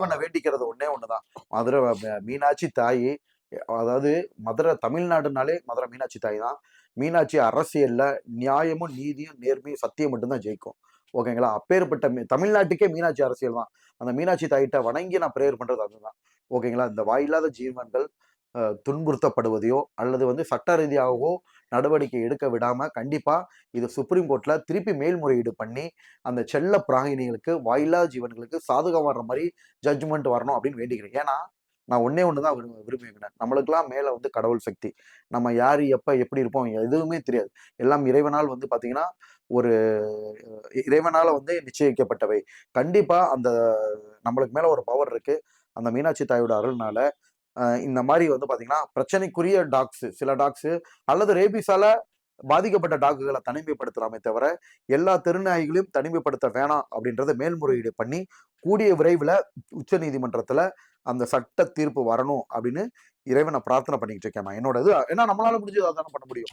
இறைவனை வேண்டிக்கிறது ஒன்னே ஒண்ணுதான். மதுரை மீனாட்சி தாயி அதாவது மதுரை தமிழ்நாடுனாலே மதுரை மீனாட்சி தாய் தான். மீனாட்சி அரசியல்ல நியாயமும் நீதியும் நேர்மையும் சத்தியம் மட்டும்தான் ஜெயிக்கும். ஓகேங்களா? அப்பேற்பட்ட மீ- தமிழ்நாட்டுக்கே மீனாட்சி அரசியல் தான். அந்த மீனாட்சி தாயிட்ட வணங்கி நான் ப்ரேயர் பண்றது அதுதான். ஓகேங்களா? இந்த வாயில்லாத ஜீவன்கள் துன்புறுத்தப்படுவதையோ அல்லது வந்து சட்ட ரீதியாகவோ நடவடிக்கை எடுக்க விடாமல் கண்டிப்பாக இது சுப்ரீம் கோர்ட்டில் திருப்பி மேல்முறையீடு பண்ணி அந்த செல்ல பிராகினிகளுக்கு வாயிலா ஜீவன்களுக்கு சாதகம் வர்ற மாதிரி ஜட்ஜ்மெண்ட் வரணும் அப்படின்னு வேண்டிக்கிறேன். ஏன்னா நான் ஒன்னே ஒன்று தான் விரும்ப விரும்புகிறேன். நம்மளுக்கெல்லாம் மேலே வந்து கடவுள் சக்தி. நம்ம யார் எப்போ எப்படி இருப்போம் எதுவுமே தெரியாது. எல்லாம் இறைவனால் வந்து பார்த்தீங்கன்னா ஒரு இறைவனால் வந்து நிச்சயிக்கப்பட்டவை. கண்டிப்பாக அந்த நம்மளுக்கு மேலே ஒரு பவர் இருக்குது அந்த மீனாட்சி தாயோட அருள்னால இந்த மாதிரி வந்து பார்த்தீங்கன்னா பிரச்சனைக்குரிய டாக்ஸு சில டாக்ஸு அல்லது ரேபிஸால பாதிக்கப்பட்ட டாக்குகளை தனிமைப்படுத்தலாமே தவிர எல்லா தெருநாய்களையும் தனிமைப்படுத்த வேணாம் அப்படின்றத மேல்முறையீடு பண்ணி கூடிய விரைவில் உச்சநீதிமன்றத்தில் அந்த சட்ட தீர்ப்பு வரணும் அப்படின்னு இறைவனை பிரார்த்தனை பண்ணிக்கிட்டு இருக்கேன் என்னோட இது ஏன்னா நம்மளால முடிஞ்சது அதான பண்ண முடியும்.